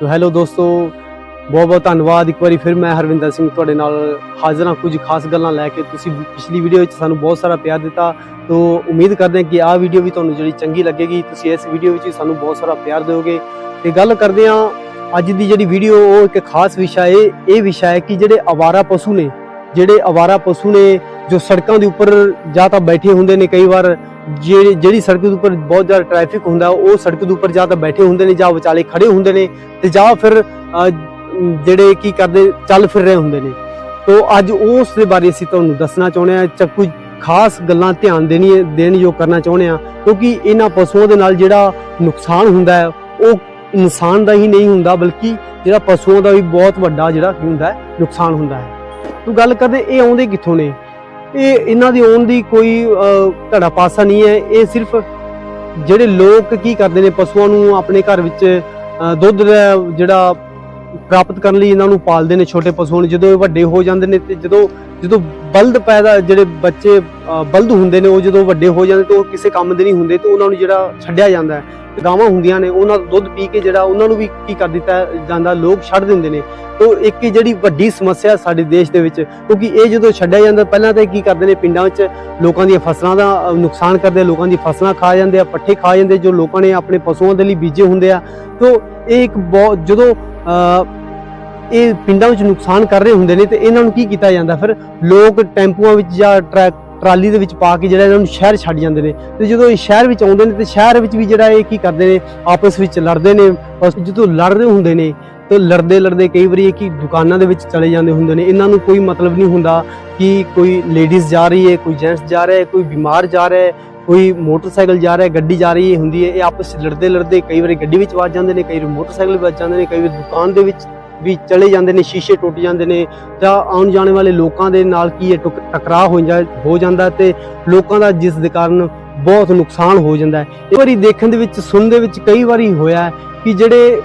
ਤੋ ਹੈਲੋ ਦੋਸਤੋ, ਬਹੁਤ ਬਹੁਤ ਧੰਨਵਾਦ। ਇੱਕ ਵਾਰੀ ਫਿਰ ਮੈਂ ਹਰਵਿੰਦਰ ਸਿੰਘ ਤੁਹਾਡੇ ਨਾਲ ਹਾਜ਼ਰ ਹਾਂ ਕੁਝ ਖਾਸ ਗੱਲਾਂ ਲੈ ਕੇ। ਤੁਸੀਂ ਪਿਛਲੀ ਵੀਡੀਓ ਵਿੱਚ ਸਾਨੂੰ ਬਹੁਤ ਸਾਰਾ ਪਿਆਰ ਦਿੱਤਾ। ਤੋ ਉਮੀਦ ਕਰਦੇ ਹਾਂ ਕਿ ਆਹ ਵੀਡੀਓ ਵੀ ਤੁਹਾਨੂੰ ਜਿਹੜੀ ਚੰਗੀ ਲੱਗੇਗੀ। ਤੁਸੀਂ ਇਸ ਵੀਡੀਓ ਵਿੱਚ ਸਾਨੂੰ ਬਹੁਤ ਸਾਰਾ ਪਿਆਰ ਦਿਓਗੇ। ਤੇ ਗੱਲ ਕਰਦੇ ਹਾਂ ਅੱਜ ਦੀ ਜਿਹੜੀ ਵੀਡੀਓ ਉਹ ਇੱਕ ਖਾਸ ਵਿਸ਼ਾ ਹੈ। ਇਹ ਵਿਸ਼ਾ ਹੈ ਕਿ ਜਿਹੜੇ ਅਵਾਰਾ ਪਸ਼ੂ ਨੇ, ਜਿਹੜੇ ਅਵਾਰਾ ਪਸ਼ੂ ਨੇ ਜੋ ਸੜਕਾਂ ਦੇ ਉੱਪਰ ਜਾਂ ਤਾਂ ਬੈਠੇ ਹੁੰਦੇ ਨੇ ਕਈ ਵਾਰ, ਜਿਹੜੀ ਜਿਹੜੀ ਸੜਕ ਦੇ ਉੱਪਰ ਬਹੁਤ ਜ਼ਿਆਦਾ ਟ੍ਰੈਫਿਕ ਹੁੰਦਾ, ਉਹ ਸੜਕ ਦੇ ਉੱਪਰ ਜਾਂ ਤਾਂ ਬੈਠੇ ਹੁੰਦੇ ਨੇ ਜਾਂ ਵਿਚਾਲੇ ਖੜੇ ਹੁੰਦੇ ਨੇ ਤੇ ਜਾਂ ਫਿਰ ਜਿਹੜੇ ਕੀ ਕਰਦੇ, ਚੱਲ ਫਿਰ ਰਹੇ ਹੁੰਦੇ ਨੇ। ਤੋਂ ਅੱਜ ਉਸ ਦੇ ਬਾਰੇ ਅਸੀਂ ਤੁਹਾਨੂੰ ਦੱਸਣਾ ਚਾਹੁੰਦੇ ਹਾਂ, ਚ ਕੁਝ ਖਾਸ ਗੱਲਾਂ ਧਿਆਨ ਦੇਣੀ ਦੇਣ ਯੋਗ ਕਰਨਾ ਚਾਹੁੰਦੇ ਹਾਂ, ਕਿਉਂਕਿ ਇਹਨਾਂ ਪਸ਼ੂਆਂ ਦੇ ਨਾਲ ਜਿਹੜਾ ਨੁਕਸਾਨ ਹੁੰਦਾ ਹੈ, ਉਹ ਇਨਸਾਨ ਦਾ ਹੀ ਨਹੀਂ ਹੁੰਦਾ, ਬਲਕਿ ਜਿਹੜਾ ਪਸ਼ੂਆਂ ਦਾ ਵੀ ਬਹੁਤ ਵੱਡਾ ਜਿਹੜਾ ਕੀ ਹੁੰਦਾ ਹੈ, ਨੁਕਸਾਨ ਹੁੰਦਾ ਹੈ। ਤੂੰ ਗੱਲ ਕਰਦੇ, ਇਹ ਆਉਂਦੇ ਕਿੱਥੋਂ ਨੇ? ਇਹ ਇਹਨਾਂ ਦੇ ਆਉਣ ਦੀ ਕੋਈ ਧੜਾ ਪਾਸਾ ਨਹੀਂ ਹੈ। ਇਹ ਸਿਰਫ ਜਿਹੜੇ ਲੋਕ ਕੀ ਕਰਦੇ ਨੇ, ਪਸ਼ੂਆਂ ਨੂੰ ਆਪਣੇ ਘਰ ਵਿੱਚ ਦੁੱਧ ਦਾ ਜਿਹੜਾ ਪ੍ਰਾਪਤ ਕਰਨ ਲਈ ਇਹਨਾਂ ਨੂੰ ਪਾਲਦੇ ਨੇ ਛੋਟੇ ਪਸ਼ੂ ਨੂੰ। ਜਦੋਂ ਇਹ ਵੱਡੇ ਹੋ ਜਾਂਦੇ ਨੇ ਤੇ ਜਦੋਂ ਜਦੋਂ ਬਲਦ ਪੈਦਾ, ਜਿਹੜੇ ਬੱਚੇ ਬਲਦ ਹੁੰਦੇ ਨੇ, ਉਹ ਜਦੋਂ ਵੱਡੇ ਹੋ ਜਾਂਦੇ ਤੇ ਉਹ ਕਿਸੇ ਕੰਮ ਦੇ ਨਹੀਂ ਹੁੰਦੇ ਤੇ ਉਹਨਾਂ ਨੂੰ ਜਿਹੜਾ ਛੱਡਿਆ ਜਾਂਦਾ ਹੈ। ਗਾਵਾਂ ਹੁੰਦੀਆਂ ਨੇ, ਉਹਨਾਂ ਦਾ ਦੁੱਧ ਪੀ ਕੇ ਜਿਹੜਾ ਉਹਨਾਂ ਨੂੰ ਵੀ ਕੀ ਕਰ ਦਿੱਤਾ ਜਾਂਦਾ, ਲੋਕ ਛੱਡ ਦਿੰਦੇ ਨੇ। ਤੋ ਇੱਕ ਇਹ ਜਿਹੜੀ ਵੱਡੀ ਸਮੱਸਿਆ ਸਾਡੇ ਦੇਸ਼ ਦੇ ਵਿੱਚ, ਕਿਉਂਕਿ ਇਹ ਜਦੋਂ ਛੱਡਿਆ ਜਾਂਦਾ, ਪਹਿਲਾਂ ਤਾਂ ਇਹ ਕੀ ਕਰਦੇ ਨੇ, ਪਿੰਡਾਂ ਵਿੱਚ ਲੋਕਾਂ ਦੀਆਂ ਫਸਲਾਂ ਦਾ ਨੁਕਸਾਨ ਕਰਦੇ ਲੋਕਾਂ ਦੀ ਫਸਲਾਂ ਖਾ ਜਾਂਦੇ ਆ, ਪੱਠੇ ਖਾ ਜਾਂਦੇ ਜੋ ਲੋਕਾਂ ਨੇ ਆਪਣੇ ਪਸ਼ੂਆਂ ਦੇ ਲਈ ਬੀਜੇ ਹੁੰਦੇ ਆ। ਤੋ ਇਹ ਇੱਕ ਬਹੁਤ ਜਦੋਂ ਇਹ ਪਿੰਡਾਂ ਵਿੱਚ ਨੁਕਸਾਨ ਕਰ ਰਹੇ ਹੁੰਦੇ ਨੇ, ਤੇ ਇਹਨਾਂ ਨੂੰ ਕੀ ਕੀਤਾ ਜਾਂਦਾ? ਫਿਰ ਲੋਕ ਟੈਂਪੂਆਂ ਵਿੱਚ ਜਾਂ ਟਰੈਕ ਟਰਾਲੀ ਦੇ ਵਿੱਚ ਪਾ ਕੇ ਜਿਹੜਾ ਇਹਨਾਂ ਨੂੰ ਸ਼ਹਿਰ ਛੱਡ ਜਾਂਦੇ ਨੇ। ਤੇ ਜਦੋਂ ਇਹ ਸ਼ਹਿਰ ਵਿੱਚ ਆਉਂਦੇ ਨੇ, ਤੇ ਸ਼ਹਿਰ ਵਿੱਚ ਵੀ ਜਿਹੜਾ ਇਹ ਕੀ ਕਰਦੇ ਨੇ, ਆਪਸ ਵਿੱਚ ਲੜਦੇ ਨੇ। ਔਰ ਜਦੋਂ ਲੜ ਰਹੇ ਹੁੰਦੇ ਨੇ, ਤੇ ਲੜਦੇ ਲੜਦੇ ਕਈ ਵਾਰੀ ਇਹ ਕੀ ਦੁਕਾਨਾਂ ਦੇ ਵਿੱਚ ਚਲੇ ਜਾਂਦੇ ਹੁੰਦੇ ਨੇ। ਇਹਨਾਂ ਨੂੰ ਕੋਈ ਮਤਲਬ ਨਹੀਂ ਹੁੰਦਾ ਕਿ ਕੋਈ ਲੇਡੀਜ਼ ਜਾ ਰਹੀ ਹੈ, ਕੋਈ ਜੈਂਟਸ ਜਾ ਰਿਹਾ ਹੈ, ਕੋਈ ਬਿਮਾਰ ਜਾ ਰਿਹਾ ਹੈ, ਕੋਈ ਮੋਟਰਸਾਈਕਲ ਜਾ ਰਿਹਾ ਗੱਡੀ ਜਾ ਰਹੀ ਹੁੰਦੀ ਹੈ। ਇਹ ਆਪਸ ਵਿੱਚ ਲੜਦੇ ਲੜਦੇ ਕਈ ਵਾਰੀ ਗੱਡੀ ਵਿੱਚ ਵੱਜ ਜਾਂਦੇ ਨੇ, ਕਈ ਵਾਰੀ ਮੋਟਰਸਾਈਕਲ ਵਿੱਚ ਵੱਜ ਜਾਂਦੇ ਨੇ, ਕਈ ਵਾਰੀ ਦੁਕਾਨ ਦੇ ਵਿੱਚ ਵੀ ਚਲੇ ਜਾਂਦੇ ਨੇ, ਸ਼ੀਸ਼ੇ ਟੁੱਟ ਜਾਂਦੇ ਨੇ ਜਾਂ ਆਉਣ ਜਾਣ ਵਾਲੇ ਲੋਕਾਂ ਦੇ ਨਾਲ ਕੀ ਹੈ ਟੁਕ- ਟਕਰਾਅ ਹੋ ਜਾਂਦਾ ਤੇ ਲੋਕਾਂ ਦਾ ਜਿਸ ਦੇ ਕਾਰਨ ਬਹੁਤ ਨੁਕਸਾਨ ਹੋ ਜਾਂਦਾ ਹੈ। ਇੱਕ ਵਾਰੀ ਦੇਖਣ ਦੇ ਵਿੱਚ, ਸੁਣਨ ਦੇ ਵਿੱਚ ਕਈ ਵਾਰੀ ਹੋਇਆ ਕਿ ਜਿਹੜੇ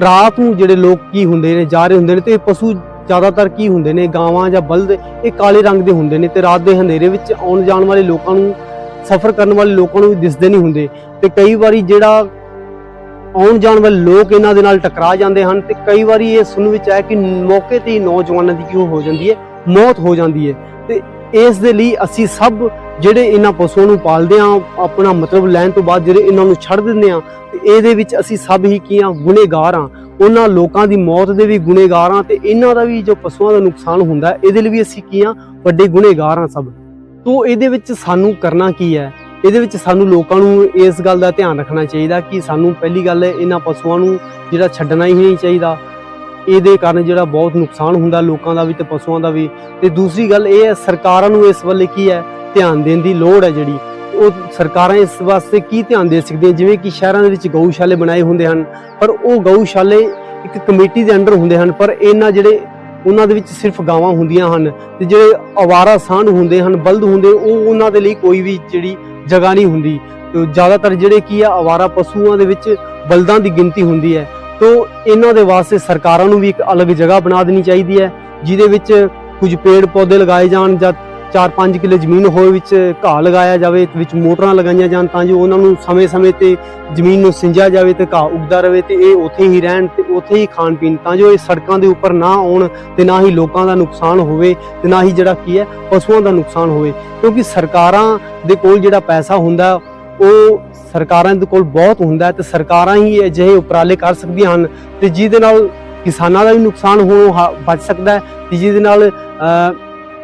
ਰਾਤ ਨੂੰ ਜਿਹੜੇ ਲੋਕ ਕੀ ਹੁੰਦੇ ਨੇ, ਜਾ ਰਹੇ ਹੁੰਦੇ ਨੇ ਤੇ ਪਸ਼ੂ ਜ਼ਿਆਦਾਤਰ ਕੀ ਹੁੰਦੇ ਨੇ, ਗਾਵਾਂ ਜਾਂ ਬਲਦ, ਇਹ ਕਾਲੇ ਰੰਗ ਦੇ ਹੁੰਦੇ ਨੇ ਤੇ ਰਾਤ ਦੇ ਹਨੇਰੇ ਵਿੱਚ ਆਉਣ ਜਾਣ ਵਾਲੇ ਲੋਕਾਂ ਨੂੰ, ਸਫ਼ਰ ਕਰਨ ਵਾਲੇ ਲੋਕਾਂ ਨੂੰ ਵੀ ਦਿਸਦੇ ਨਹੀਂ ਹੁੰਦੇ। ਤੇ ਕਈ ਵਾਰੀ ਜਿਹੜਾ ਆਉਣ ਜਾਣ ਵਾਲੇ ਲੋਕ ਇਹਨਾਂ ਦੇ ਨਾਲ ਟਕਰਾ ਜਾਂਦੇ ਹਨ ਤੇ ਕਈ ਵਾਰੀ ਇਹ ਸੁਣ ਵਿੱਚ ਆਇਆ ਕਿ ਮੌਕੇ ਤੇ ਹੀ ਨੌਜਵਾਨਾਂ ਦੀ ਕਿਉਂ ਹੋ ਜਾਂਦੀ ਹੈ? ਮੌਤ ਹੋ ਜਾਂਦੀ ਹੈ। ਤੇ ਇਸ ਦੇ ਲਈ ਅਸੀਂ ਸਭ ਜਿਹੜੇ ਇਹਨਾਂ ਪਸ਼ੂਆਂ ਨੂੰ ਪਾਲਦੇ ਆ ਆਪਣਾ ਮਤਲਬ ਲੈਣ ਤੋਂ ਬਾਅਦ ਜਿਹੜੇ ਇਹਨਾਂ ਨੂੰ ਛੱਡ ਦਿੰਦੇ ਆ ਤੇ ਇਹਦੇ ਵਿੱਚ ਅਸੀਂ ਸਭ ਹੀ ਕੀ ਆ ਗੁਨੇਗਾਰ ਆ ਉਹਨਾਂ ਲੋਕਾਂ ਦੀ ਮੌਤ ਦੇ ਵੀ ਗੁਨੇਗਾਰ ਆ ਤੇ ਇਹਨਾਂ ਦਾ ਵੀ ਜੋ ਪਸ਼ੂਆਂ ਦਾ ਨੁਕਸਾਨ ਹੁੰਦਾ, ਇਹਦੇ ਲਈ ਵੀ ਅਸੀਂ ਕੀ ਆ ਵੱਡੇ ਗੁਨੇਗਾਰ ਆ ਸਭ। ਤੋਂ ਇਹਦੇ ਵਿੱਚ ਸਾਨੂੰ ਕਰਨਾ ਕੀ ਹੈ? ਇਹਦੇ ਵਿੱਚ ਸਾਨੂੰ ਲੋਕਾਂ ਨੂੰ ਇਸ ਗੱਲ ਦਾ ਧਿਆਨ ਰੱਖਣਾ ਚਾਹੀਦਾ ਕਿ ਸਾਨੂੰ ਪਹਿਲੀ ਗੱਲ ਇਹਨਾਂ ਪਸ਼ੂਆਂ ਨੂੰ ਜਿਹੜਾ ਛੱਡਣਾ ਹੀ ਨਹੀਂ ਚਾਹੀਦਾ। ਇਹਦੇ ਕਾਰਨ ਜਿਹੜਾ ਬਹੁਤ ਨੁਕਸਾਨ ਹੁੰਦਾ ਲੋਕਾਂ ਦਾ ਵੀ ਤੇ ਪਸ਼ੂਆਂ ਦਾ ਵੀ। ਤੇ ਦੂਸਰੀ ਗੱਲ ਇਹ ਹੈ, ਸਰਕਾਰਾਂ ਨੂੰ ਇਸ ਵੱਲੇ ਕੀ ਹੈ, ਧਿਆਨ ਦੇਣ ਦੀ ਲੋੜ ਹੈ ਜਿਹੜੀ। ਉਹ ਸਰਕਾਰਾਂ ਇਸ ਵਾਸਤੇ ਕੀ ਧਿਆਨ ਦੇ ਸਕਦੀਆਂ? ਜਿਵੇਂ ਕਿ ਸ਼ਹਿਰਾਂ ਦੇ ਵਿੱਚ ਗਊਸ਼ਾਲੇ ਬਣਾਏ ਹੁੰਦੇ ਹਨ, ਪਰ ਉਹ ਗਊਸ਼ਾਲੇ ਇੱਕ ਕਮੇਟੀ ਦੇ ਅੰਡਰ ਹੁੰਦੇ ਹਨ, ਪਰ ਇਹਨਾਂ ਜਿਹੜੇ ਉਹਨਾਂ ਦੇ ਵਿੱਚ ਸਿਰਫ ਗਾਵਾਂ ਹੁੰਦੀਆਂ ਹਨ ਤੇ ਜਿਹੜੇ ਆਵਾਰਾ ਸਾਂਢ ਹੁੰਦੇ ਹਨ, ਬਲਦ ਹੁੰਦੇ, ਉਹ ਉਹਨਾਂ ਦੇ ਲਈ ਕੋਈ ਵੀ ਜਿਹੜੀ ਜਗ੍ਹਾ ਨਹੀਂ ਹੁੰਦੀ। ਜ਼ਿਆਦਾਤਰ ਜਿਹੜੇ ਕੀ ਆ ਆਵਾਰਾ ਪਸ਼ੂਆਂ ਦੇ ਵਿੱਚ ਬਲਦਾਂ ਦੀ ਗਿਣਤੀ ਹੁੰਦੀ ਹੈ। ਤੋ ਇਹਨਾਂ ਦੇ ਵਾਸਤੇ ਸਰਕਾਰਾਂ ਨੂੰ ਵੀ ਇੱਕ ਅਲੱਗ ਜਗ੍ਹਾ ਬਣਾ ਦੇਣੀ ਚਾਹੀਦੀ ਹੈ, ਜਿਹਦੇ ਵਿੱਚ ਕੁਝ ਪੇੜ ਪੌਦੇ ਲਗਾਏ ਜਾਣ ਜਾਂ 4-5 ਕਿੱਲੇ ਜ਼ਮੀਨ ਹੋਏ ਵਿੱਚ ਘਾਹ ਲਗਾਇਆ ਜਾਵੇ, ਵਿੱਚ ਮੋਟਰਾਂ ਲਗਾਈਆਂ ਜਾਣ ਤਾਂ ਜੋ ਉਹਨਾਂ ਨੂੰ ਸਮੇਂ-ਸਮੇਂ ਤੇ ਜ਼ਮੀਨ ਨੂੰ ਸਿੰਜਿਆ ਜਾਵੇ ਤੇ ਘਾਹ ਉੱਗਦਾ ਰਹੇ ਤੇ ਇਹ ਉੱਥੇ ਹੀ ਰਹਿਣ ਤੇ ਉੱਥੇ ਹੀ ਖਾਣ ਪੀਣ ਤਾਂ ਜੋ ਇਹ ਸੜਕਾਂ ਦੇ ਉੱਪਰ ਨਾ ਆਉਣ ਤੇ ਨਾ ਹੀ ਲੋਕਾਂ ਦਾ ਨੁਕਸਾਨ ਹੋਵੇ ਤੇ ਨਾ ਹੀ ਜਿਹੜਾ ਕੀ ਹੈ, ਪਸ਼ੂਆਂ ਦਾ ਨੁਕਸਾਨ ਹੋਵੇ। ਕਿਉਂਕਿ ਸਰਕਾਰਾਂ ਦੇ ਕੋਲ ਜਿਹੜਾ ਪੈਸਾ ਹੁੰਦਾ, ਉਹ ਸਰਕਾਰਾਂ ਦੇ ਕੋਲ ਬਹੁਤ ਹੁੰਦਾ ਹੈ ਤੇ ਸਰਕਾਰਾਂ ਹੀ ਅਜਿਹੇ ਉਪਰਾਲੇ ਕਰ ਸਕਦੀਆਂ ਹਨ ਤੇ ਜਿਹਦੇ ਨਾਲ ਕਿਸਾਨਾਂ ਦਾ ਵੀ ਨੁਕਸਾਨ ਹੋਣੋਂ ਹਾ- ਬਚ ਸਕਦਾ ਹੈ ਤੇ ਜਿਹਦੇ ਨਾਲ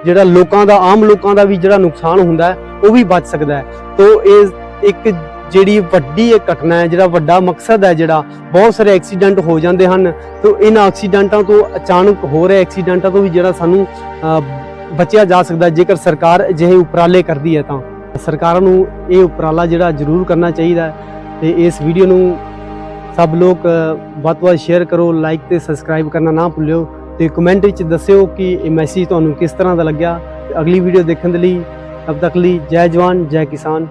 ਜਿਹੜਾ ਲੋਕਾਂ ਦਾ, ਆਮ ਲੋਕਾਂ ਦਾ ਵੀ ਜਿਹੜਾ ਨੁਕਸਾਨ ਹੁੰਦਾ ਹੈ, ਉਹ ਵੀ ਬਚ ਸਕਦਾ ਹੈ। ਤੋਂ ਇਹ ਇੱਕ ਜਿਹੜੀ ਵੱਡੀ ਇਹ ਘਟਨਾ ਹੈ, ਜਿਹੜਾ ਵੱਡਾ ਮਕਸਦ ਹੈ ਜਿਹੜਾ, ਬਹੁਤ ਸਾਰੇ ਐਕਸੀਡੈਂਟ ਹੋ ਜਾਂਦੇ ਹਨ। ਤੋਂ ਇਹਨਾਂ ਐਕਸੀਡੈਂਟਾਂ ਤੋਂ ਅਚਾਨਕ ਹੋ ਰਹੇ ਐਕਸੀਡੈਂਟਾਂ ਤੋਂ ਵੀ ਜਿਹੜਾ ਸਾਨੂੰ ਬਚਿਆ ਜਾ ਸਕਦਾ ਜੇਕਰ ਸਰਕਾਰ ਅਜਿਹੇ ਉਪਰਾਲੇ ਕਰਦੀ ਹੈ ਤਾਂ। ਸਰਕਾਰਾਂ ਨੂੰ ਇਹ ਉਪਰਾਲਾ ਜਿਹੜਾ ਜ਼ਰੂਰ ਕਰਨਾ ਚਾਹੀਦਾ ਹੈ। ਤੇ ਇਸ ਵੀਡੀਓ ਨੂੰ ਸਭ ਲੋਕ ਵੱਧ ਤੋਂ ਵੱਧ ਸ਼ੇਅਰ ਕਰੋ, ਲਾਈਕ ਤੇ ਸਬਸਕ੍ਰਾਈਬ ਕਰਨਾ ਨਾ ਭੁੱਲਿਓ। ਤੇ ਕਮੈਂਟ ਵਿੱਚ ਦੱਸਿਓ ਕਿ ਇਹ ਮੈਸੇਜ ਤੁਹਾਨੂੰ ਕਿਸ ਤਰ੍ਹਾਂ ਦਾ ਲੱਗਿਆ। ਤੇ ਅਗਲੀ ਵੀਡੀਓ ਦੇਖਣ ਦੇ ਲਈ ਤਬ ਤੱਕ ਲਈ ਜੈ ਜਵਾਨ, ਜੈ ਕਿਸਾਨ।